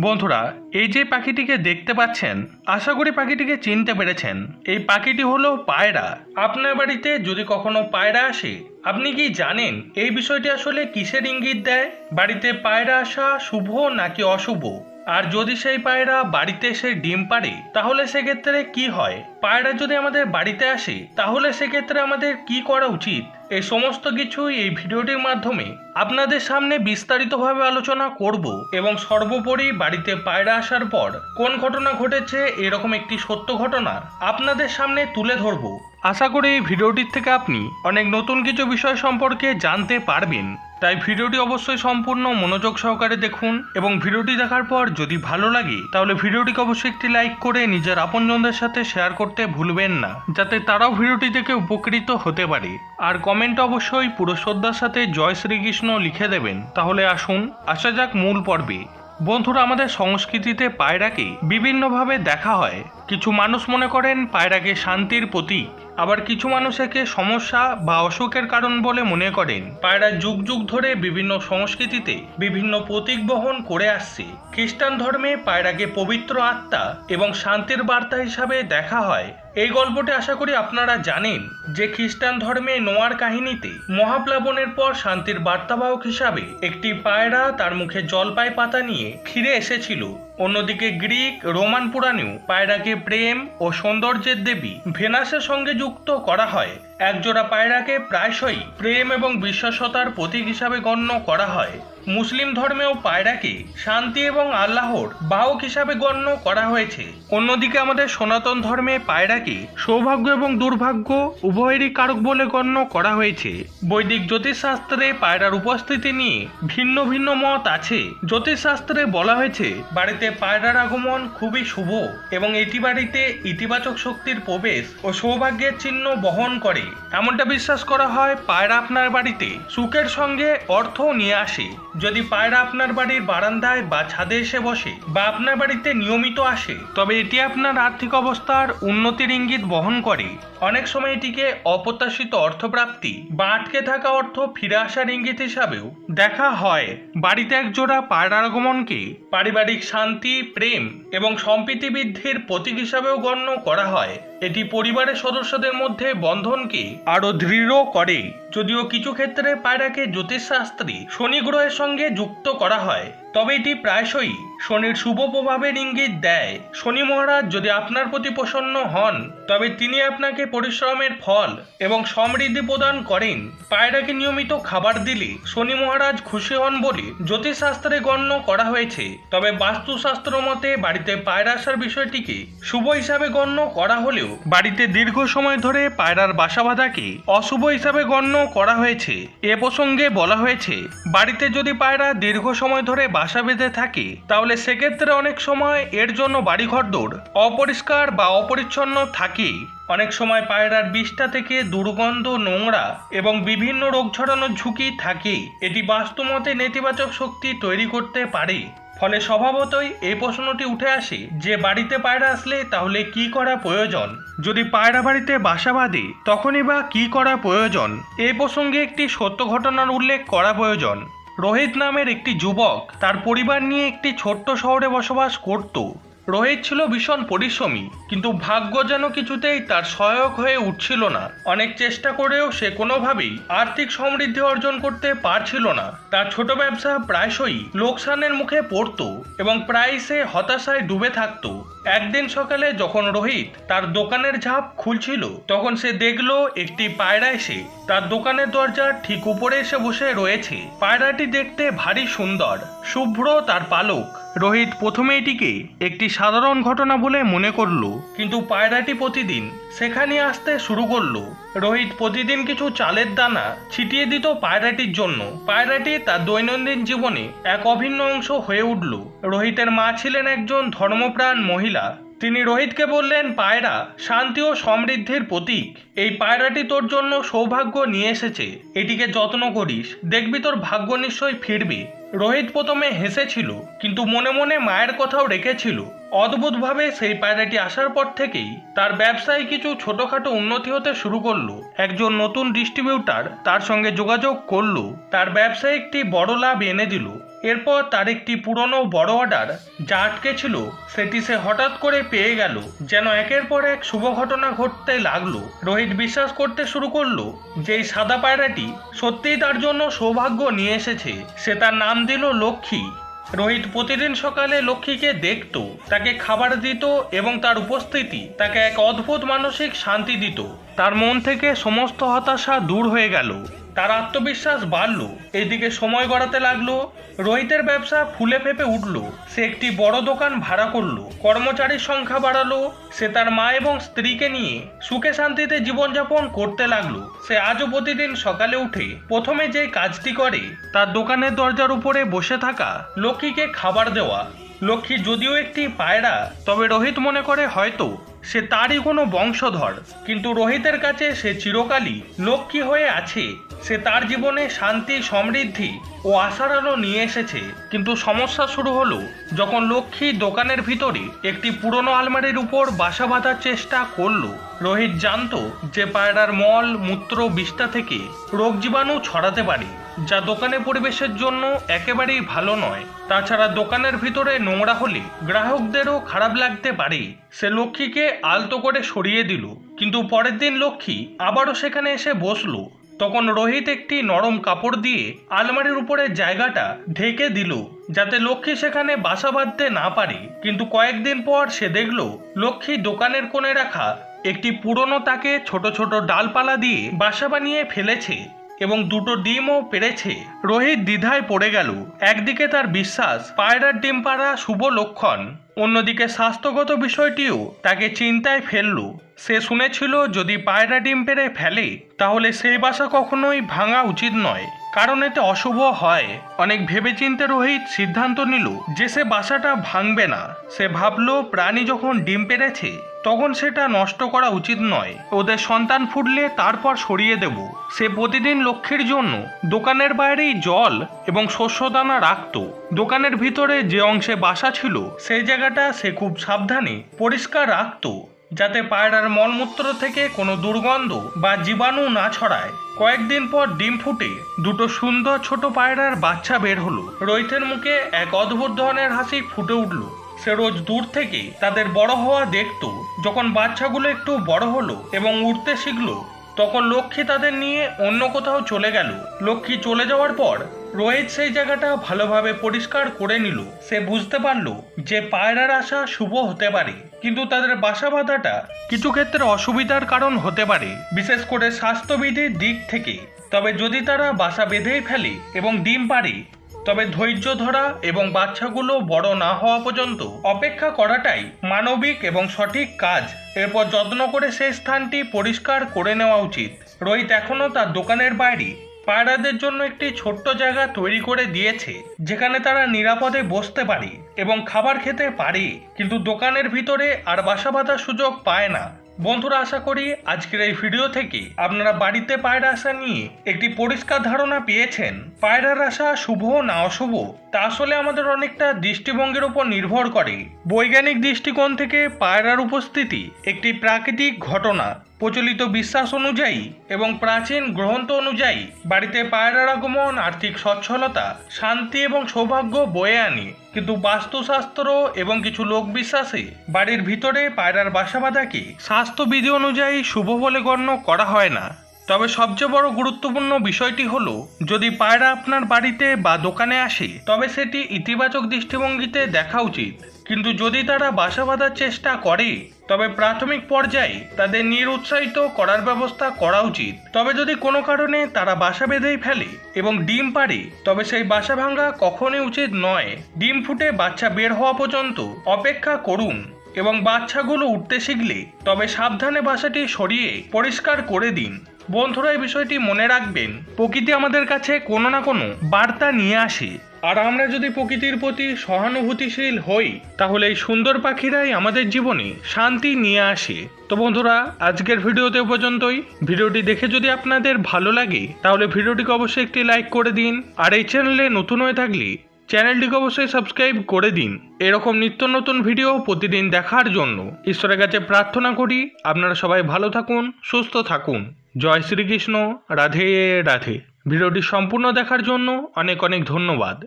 বন্ধুরা এই যে পাখিটিকে দেখতে পাচ্ছেন, আশা করি পাখিটিকে চিনতে পেরেছেন। এই পাখিটি হলো পায়রা। আপনার বাড়িতে যদি কখনো পায়রা আসে, আপনি কি জানেন এই বিষয়টি আসলে কিসের ইঙ্গিত দেয়? বাড়িতে পায়রা আসা শুভ নাকি অশুভ? আর যদি সেই পায়রা বাড়িতে এসে ডিম পাড়ে, তাহলে সেক্ষেত্রে কি হয়? পায়রা যদি আমাদের বাড়িতে আসে, তাহলে সেক্ষেত্রে আমাদের কি করা উচিত? এই সমস্ত কিছুই এই ভিডিওটির মাধ্যমে আপনাদের সামনে বিস্তারিতভাবে আলোচনা করব এবং সর্বোপরি বাড়িতে পায়রা আসার পর কোন ঘটনা ঘটেছে এরকম একটি সত্য ঘটনা আপনাদের সামনে তুলে ধরব। আশা করি এই ভিডিওটির থেকে আপনি অনেক নতুন কিছু বিষয় সম্পর্কে জানতে পারবেন। তাই ভিডিওটি অবশ্যই সম্পূর্ণ মনোযোগ সহকারে দেখুন এবং ভিডিওটি দেখার পর যদি ভালো লাগে, তাহলে ভিডিওটিকে অবশ্যই একটি লাইক করে নিজের আপনজনদের সাথে শেয়ার করতে ভুলবেন না, যাতে তারাও ভিডিওটি দেখে উপকৃত হতে পারে। আর কমেন্ট অবশ্যই পুরো শ্রদ্ধার সাথে জয় শ্রীকৃষ্ণ লিখে দেবেন। তাহলে আসুন, আসা যাক মূল পর্বে। বন্ধুরা আমাদের সংস্কৃতিতে পায়রাকে বিভিন্নভাবে দেখা হয়। কিছু মানুষ মনে করেন পায়রাকে শান্তির প্রতীক। আবার কিছু মানুষ একে সমস্যা বা অসুখের কারণ বলে মনে করেন। পায়রা যুগ যুগ ধরে বিভিন্ন সংস্কৃতিতে বিভিন্ন প্রতীক বহন করে আসছে। খ্রিস্টান ধর্মে পায়রাকে পবিত্র আত্মা এবং শান্তির বার্তা হিসাবে দেখা হয়। এই গল্পটি আশা করি আপনারা জানেন যে খ্রিস্টান ধর্মে নোয়ার কাহিনীতে মহাপ্লাবনের পর শান্তির বার্তাবাহক হিসাবে একটি পায়রা তার মুখে জলপাই পাতা নিয়ে ফিরে এসেছিল। অন্যদিকে গ্রিক, রোমান পুরাণেও পায়রাকে প্রেম ও সৌন্দর্যের দেবী ভেনাসের সঙ্গে যুক্ত করা হয়। একজোড়া পায়রাকে প্রায়শই প্রেম এবং বিশ্বাসতার প্রতীক হিসাবে গণ্য করা হয়। মুসলিম ধর্মেও পায়রাকে শান্তি এবং আল্লাহর বাহক হিসাবে গণ্য করা হয়েছে। অন্যদিকে আমাদের সনাতন ধর্মে পায়রাকে সৌভাগ্য এবং দুর্ভাগ্য উভয়েরই কারক বলে গণ্য করা হয়েছে। বৈদিক জ্যোতিষশাস্ত্রে পায়রার উপস্থিতি নিয়ে ভিন্ন ভিন্ন মত আছে। জ্যোতিষশাস্ত্রে বলা হয়েছে, বাড়িতে পায়রার আগমন খুবই শুভ এবং এটি বাড়িতে ইতিবাচক শক্তির প্রবেশ ও সৌভাগ্যের চিহ্ন বহন করে। এমনটা বিশ্বাস করা হয় পায়রা আপনার বাড়িতে। সুখের সঙ্গে অর্থ নিয়ে আসে। যদি পায়রা আপনার বাড়ির বারান্দায় বা ছাদে এসে বসে বা আপনার বাড়িতে নিয়মিত আসে, তবে এটি আপনার আর্থিক অবস্থার উন্নতির ইঙ্গিত বহন করে। অনেক সময় এটিকে অপ্রত্যাশিত অর্থপ্রাপ্তি বা আটকে থাকা অর্থ ফিরে আসার ইঙ্গিত হিসাবেও দেখা হয়। বাড়িতে এক জোড়া পায়রার আগমনকে পারিবারিক শান্তি, প্রেম এবং সম্প্রীতি বৃদ্ধির প্রতীক হিসাবেও গণ্য করা হয়। এটি পরিবারের সদস্যদের মধ্যে বন্ধনকে আরও দৃঢ় করে। যদিও কিছু ক্ষেত্রে পায়রাকে জ্যোতিষশাস্ত্রী শনি গ্রহের সঙ্গে যুক্ত করা হয়, তবে এটি প্রায়শই শনির শুভ প্রভাবের ইঙ্গিত দেয়। শনি মহারাজ, যদি আপনার প্রতি প্রসন্ন হন, তবে তিনি আপনাকে পরিশ্রমের ফল এবং সমৃদ্ধি প্রদান করেন। পায়রাকে নিয়মিত খাবার দিলে শনি মহারাজ খুশি হন বলে জ্যোতিষশাস্ত্রে গণ্য করা হয়েছে। তবে বাস্তুশাস্ত্র মতে বাড়িতে পায়রা আসার বিষয়টিকে শুভ হিসাবে গণ্য করা হলেও বাড়িতে দীর্ঘ সময় ধরে পায়রার বাসা বাঁধাকে অশুভ হিসাবে গণ্য করা হয়েছে। এ প্রসঙ্গে বলা হয়েছে, বাড়িতে যদি পায়রা দীর্ঘ সময় ধরে বাসা বেঁধে থাকে, তাহলে সেক্ষেত্রে অনেক সময় এর জন্য বাড়িঘরদোর অপরিষ্কার বা অপরিচ্ছন্ন থাকে। অনেক সময় পায়রার বিষটা থেকে দুর্গন্ধ, নোংরা এবং বিভিন্ন রোগ ছড়ানোর ঝুঁকি থাকে। এটি বাস্তুমতে নেতিবাচক শক্তি তৈরি করতে পারে। ফলে স্বভাবতই এই প্রশ্নটি উঠে আসে যে, বাড়িতে পায়রা আসলে তাহলে কি করা প্রয়োজন? যদি পায়রা বাড়িতে বাসা বাঁধে, তখনই বা কি করা প্রয়োজন? এই প্রসঙ্গে একটি সত্য ঘটনার উল্লেখ করা প্রয়োজন। রোহিত নামের একটি যুবক তার পরিবার নিয়ে একটি ছোট্ট শহরে বসবাস করত। রোহিত ছিল ভীষণ পরিশ্রমী, কিন্তু ভাগ্য যেন কিছুতেই তার সহায়ক হয়ে উঠছিল না। অনেক চেষ্টা করেও সে কোনোভাবেই আর্থিক সমৃদ্ধি অর্জন করতে পারছিল না। তার ছোট ব্যবসা প্রায়শই লোকসানের মুখে পড়তো এবং প্রায় সে হতাশায় ডুবে থাকতো। একদিন সকালে যখন রোহিত তার দোকানের ঝাঁপ খুলছিল, তখন সে দেখল একটি পায়রা এসে তার দোকানের দরজার ঠিক উপরে এসে বসে রয়েছে। পায়রাটি দেখতে ভারী সুন্দর, শুভ্র তার পালক। রোহিত প্রথমে এটিকে একটি সাধারণ ঘটনা বলে মনে করল, কিন্তু পায়রাটি প্রতিদিন সেখানে আসতে শুরু করল। রোহিত প্রতিদিন কিছু চালের দানা ছিটিয়ে দিত পায়রাটির জন্য। পায়রাটি তার দৈনন্দিন জীবনে এক অভিন্ন অংশ হয়ে উঠল। রোহিতের মা ছিলেন একজন ধর্মপ্রাণ মহিলা। তিনি রোহিতকে বললেন, পায়রা, শান্তি ও সমৃদ্ধির প্রতীক। এই পায়রাটি তোর জন্য সৌভাগ্য নিয়ে এসেছে। এটিকে যত্ন করিস। দেখবি তোর ভাগ্য নিশ্চয়ই ফিরবে। রোহিত প্রথমে হেসেছিল, কিন্তু মনে মনে মায়ের কথাও রেখেছিল। অদ্ভুতভাবে সেই পায়রাটি আসার পর থেকেই তার ব্যবসায় কিছু ছোটখাটো উন্নতি হতে শুরু করল। একজন নতুন ডিস্ট্রিবিউটার তার সঙ্গে যোগাযোগ করল। তার ব্যবসায় একটি বড় লাভ এনে দিল। এরপর তার একটি পুরনো বড় অর্ডার যা আটকে ছিল সেটি সে হঠাৎ করে পেয়ে গেল, যেন একের পর এক শুভ ঘটনা ঘটতে লাগল। রোহিত বিশ্বাস করতে শুরু করল যে এই সাদা পায়রাটি সত্যিই তার জন্য সৌভাগ্য নিয়ে এসেছে। সে তার নাম দিল লক্ষ্মী। রোহিত প্রতিদিন সকালে লক্ষ্মীকে দেখত, তাকে খাবার দিত এবং তার উপস্থিতি তাকে এক অদ্ভুত মানসিক শান্তি দিত। তার মন থেকে সমস্ত হতাশা দূর হয়ে গেল। তার আত্মবিশ্বাস বাড়ল, এদিকে সময় গড়াতে লাগল, রোহিতের ব্যবসা ফুলে ফেপে উঠল, সে একটি বড় দোকান ভাড়া করল, কর্মচারীর সংখ্যা বাড়ালো, সে তার মা এবং স্ত্রীকে নিয়ে সুখে শান্তিতে জীবনযাপন করতে লাগল। সে আজও প্রতিদিন সকালে উঠে প্রথমে যে কাজটি করে, তার দোকানের দরজার উপরে বসে থাকা লক্ষ্মীকে খাবার দেওয়া। লক্ষ্মী যদিও একটি পায়রা, তবে রোহিত মনে করে হয়তো সে তারই কোনো বংশধর। কিন্তু রোহিতের কাছে সে চিরকালই লক্ষ্মী হয়ে আছে। সে তার জীবনে শান্তি, সমৃদ্ধি ও আশার আলো নিয়ে এসেছে। কিন্তু সমস্যা শুরু হলো যখন লক্ষ্মী দোকানের ভিতরে একটি পুরনো আলমারির উপর বাসা বাঁধার চেষ্টা করল। রোহিত জানতো যে পায়রার মল, মূত্র, বিষ্ঠা থেকে রোগ জীবাণু ছড়াতে পারে, যা দোকানের পরিবেশের জন্য একেবারেই ভালো নয়। তাছাড়া দোকানের ভিতরে নোংরা হলে গ্রাহকদেরও খারাপ লাগতে পারে। সে লক্ষ্মীকে আলতো করে সরিয়ে দিল, কিন্তু পরের দিন লক্ষ্মী আবারও সেখানে এসে বসল। তখন রোহিত একটি নরম কাপড় দিয়ে আলমারির উপরে জায়গাটা ঢেকে দিল, যাতে লক্ষ্মী সেখানে বাসা বাঁধতে না পারে। কিন্তু কয়েকদিন পর সে দেখল, লক্ষ্মী দোকানের কোণে রাখা একটি পুরনো তাকে ছোট ছোট ডালপালা দিয়ে বাসা বানিয়ে ফেলেছে এবং দুটো ডিমও পেরেছে রোহিত দ্বিধায় পড়ে গেল। একদিকে তার বিশ্বাস, পায়রার ডিম পাড়া শুভ লক্ষণ, অন্যদিকে স্বাস্থ্যগত বিষয়টিও তাকে চিন্তায় ফেলল। সে শুনেছিল যদি পায়রা ডিম পেড়ে ফেলে, তাহলে সেই বাসা কখনোই ভাঙা উচিত নয়। কারণ এতে অশুভ হয়। অনেক ভেবেচিন্তে রোহিত সিদ্ধান্ত নিল যে সে বাসাটা ভাঙবে না। সে ভাবলো, প্রাণী যখন ডিম পেড়েছে, তখন সেটা নষ্ট করা উচিত নয়। ওদের সন্তান ফুটলে তারপর সরিয়ে দেব। সে প্রতিদিন লক্ষ্যের জন্য দোকানের বাইরেই জল এবং শস্যদানা রাখত। দোকানের ভিতরে যে অংশে বাসা ছিল, সেই জায়গাটা সে খুব সাবধানে পরিষ্কার রাখতো। যাতে পায়রার মলমূত্র থেকে কোনো দুর্গন্ধ বা জীবাণু না ছড়ায়। কয়েকদিন পর ডিম ফুটে দুটো সুন্দর ছোট পায়রার বাচ্চা বের হলো। রোহিতের মুখে এক অদ্ভুত ধরনের হাসি ফুটে উঠল। সে রোজ দূর থেকে তাদের বড় হওয়া দেখত। যখন বাচ্চাগুলো একটু বড় হলো এবং উঠতে শিখলো, তখন লক্ষ্মী তাদের নিয়ে অন্য কোথাও চলে গেল। লক্ষ্মী চলে যাওয়ার পর রোহিত সেই জায়গাটা ভালোভাবে পরিষ্কার করে নিল। সে বুঝতে পারল যে পায়রার আশা শুভ হতে পারে, কিন্তু তাদের বাসা বাঁধাটা কিছু ক্ষেত্রে অসুবিধার কারণ হতে পারে, বিশেষ করে স্বাস্থ্যবিধির দিক থেকে। তবে যদি তারা বাসা বেঁধেই ফেলে এবং ডিম পারে তবে ধৈর্য ধরা এবং বাচ্চাগুলো বড় না হওয়া পর্যন্ত অপেক্ষা করাটাই মানবিক এবং সঠিক কাজ। এরপর যত্ন করে সেই স্থানটি পরিষ্কার করে নেওয়া উচিত। রোহিত এখনও তার দোকানের বাইরে পায়রাদের জন্য একটি ছোট্ট জায়গা তৈরি করে দিয়েছে, যেখানে তারা নিরাপদে বসতে পারে এবং খাবার খেতে পারে, কিন্তু দোকানের ভিতরে আর বাসা বাঁধার সুযোগ পায় না। বন্ধুরা, আশা করি আজকের এই ভিডিও থেকে আপনারা বাড়িতে পায়রা আসা নিয়ে একটি পরিষ্কার ধারণা পেয়েছেন। পায়রার আসা শুভ না অশুভ, তা আসলে আমাদের অনেকটা দৃষ্টিভঙ্গির উপর নির্ভর করে। বৈজ্ঞানিক দৃষ্টিকোণ থেকে পায়রার উপস্থিতি একটি প্রাকৃতিক ঘটনা প্রচলিত বিশ্বাস অনুযায়ী এবং প্রাচীন গ্রন্থ অনুযায়ী বাড়িতে পায়রার আগমন, আর্থিক সচ্ছলতা শান্তি এবং সৌভাগ্য বয়ে আনে। কিন্তু বাস্তুশাস্ত্র এবং কিছু লোক বিশ্বাসে বাড়ির ভিতরে পায়রার বাসা বাঁধাকে স্বাস্থ্যবিধি অনুযায়ী শুভ বলে গণ্য করা হয় না। তবে সবচেয়ে বড় গুরুত্বপূর্ণ বিষয়টি হলো, যদি পায়রা আপনার বাড়িতে বা দোকানে আসে, তবে সেটি ইতিবাচক দৃষ্টিভঙ্গিতে দেখা উচিত। কিন্তু যদি তারা বাসা বাঁধার চেষ্টা করে, তবে প্রাথমিক পর্যায়ে তাদের নিরুৎসাহিত করার ব্যবস্থা করা উচিত। তবে যদি কোনো কারণে তারা বাসা বেঁধেই ফেলে এবং ডিম পারে তবে সেই বাসা ভাঙা কখনই উচিত নয়। ডিম ফুটে বাচ্চা বের হওয়া পর্যন্ত অপেক্ষা করুন এবং বাচ্চাগুলো উঠতে শিখলে তবে সাবধানে বাসাটি সরিয়ে পরিষ্কার করে দিন। বন্ধুরা, এই বিষয়টি মনে রাখবেন, প্রকৃতি আমাদের কাছে কোনো না কোনো বার্তা নিয়ে আসে। আর আমরা যদি প্রকৃতির প্রতি সহানুভূতিশীল হই, তাহলে এই সুন্দর পাখিরাই আমাদের জীবনে শান্তি নিয়ে আসে। তো বন্ধুরা, আজকের ভিডিওতে পর্যন্তই। ভিডিওটি দেখে যদি আপনাদের ভালো লাগে, তাহলে ভিডিওটিকে অবশ্যই একটি লাইক করে দিন। আর এই চ্যানেলে নতুন হয়ে থাকলে চ্যানেলটিকে অবশ্যই সাবস্ক্রাইব করে দিন। এরকম নিত্য নতুন ভিডিও প্রতিদিন দেখার জন্য ঈশ্বরের কাছে প্রার্থনা করি, আপনারা সবাই ভালো থাকুন, সুস্থ থাকুন। জয় শ্রীকৃষ্ণ, রাধে রাধে। ভিডিওটি সম্পূর্ণ দেখার জন্য অনেক অনেক ধন্যবাদ।